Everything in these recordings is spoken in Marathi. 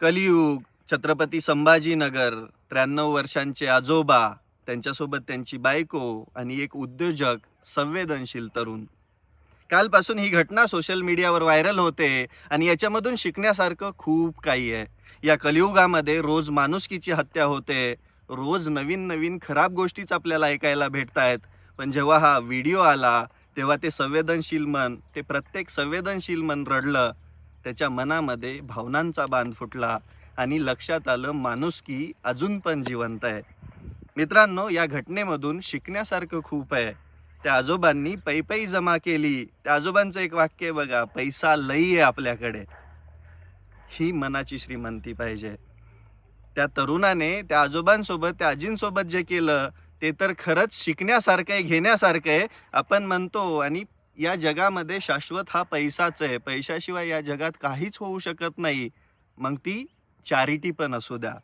कलियुग छत्रपती संभाजीनगर त्र्याण्णव वर्षांचे आजोबा त्यांच्यासोबत त्यांची बायको आणि एक उद्योजक संवेदनशील तरुण. कालपासून ही घटना सोशल मीडियावर व्हायरल होते आणि याच्यामधून शिकण्यासारखं खूप काही आहे. या कलियुगामध्ये रोज माणुसकीची हत्या होते रोज नवीन नवीन खराब गोष्टीच आपल्याला ऐकायला भेटतायत. पण जेव्हा हा व्हिडिओ आला तेव्हा ते संवेदनशील मन ते प्रत्येक संवेदनशील मन रडलं. त्याच्या मनामध्ये भावनांचा बांध फुटला आणि लक्षात आलं माणुसकी अजून पण जिवंत आहे. मित्रांनो या घटनेमधून शिकण्यासारखं खूप आहे. त्या आजोबांनी पैपई जमा केली. त्या आजोबांचं एक वाक्य बघा पैसा लई आहे आपल्याकडे. ही मनाची श्रीमंती पाहिजे. त्या तरुणाने त्या आजोबांसोबत त्या आजींसोबत जे केलं ते तर खरंच शिकण्यासारखं आहे घेण्यासारखं आहे. आपण म्हणतो आणि या जगामध्ये शाश्वत हा पैसाच आहे. पैशाशिवाय या जगात काहीच होऊ शकत नाही. मग ती चॅरिटी पण असू द्या.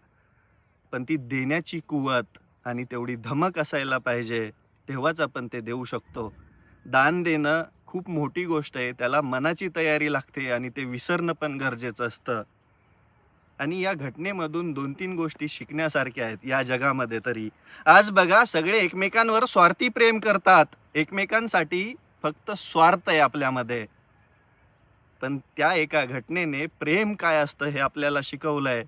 पण ती देण्याची कुवत आणि तेवढी धमक असायला पाहिजे तेव्हाच आपण ते देऊ शकतो. दान देणं खूप मोठी गोष्ट आहे. त्याला मनाची तयारी लागते आणि ते विसरणं पण गरजेचं असतं. आणि या घटनेमधून दोन तीन गोष्टी शिकण्यासारख्या आहेत या जगामध्ये तरी. आज बघा सगळे एकमेकांवर स्वार्थी प्रेम करतात. एकमेकांसाठी फक्त स्वार्थ आहे आपल्यामध्ये. पण त्या एका घटनेने प्रेम काय असतं हे आपल्याला शिकवलंय.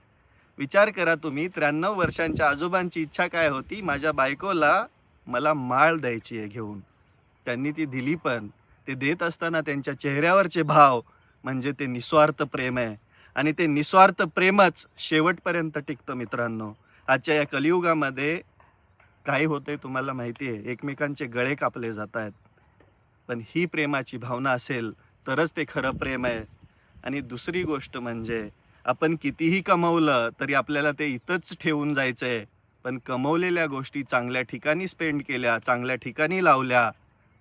विचार करा तुम्ही त्र्याण्णव वर्षांच्या आजोबांची इच्छा काय होती? माझ्या बायकोला मला माळ द्यायची आहे घेऊन. त्यांनी ती दिली पण. ते देत असताना त्यांच्या चेहऱ्यावरचे भाव म्हणजे ते निस्वार्थ प्रेम आहे. आणि ते निस्वार्थ प्रेमच शेवटपर्यंत टिकतं मित्रांनो. आजच्या या कलियुगामध्ये काय होतंय तुम्हाला माहिती आहे एकमेकांचे गळे कापले जात आहेत पण ही प्रेमाची भावना असेल तरच ते खरं प्रेम आहे. आणि दुसरी गोष्ट म्हणजे आपण कितीही कमवलं तरी आपल्याला ते इथंच ठेवून जायचं आहे पण कमवलेल्या गोष्टी चांगल्या ठिकाणी स्पेंड केल्या चांगल्या ठिकाणी लावल्या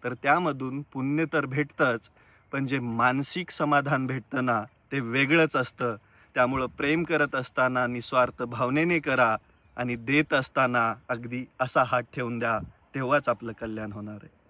तर त्यामधून पुण्य तर भेटतंच. पण जे मानसिक समाधान भेटतं ना ते वेगळंच असतं. त्यामुळं प्रेम करत असताना निस्वार्थ भावनेने करा आणि देत असताना अगदी असा हात ठेवून द्या. तेव्हाच आपलं कल्याण होणार आहे.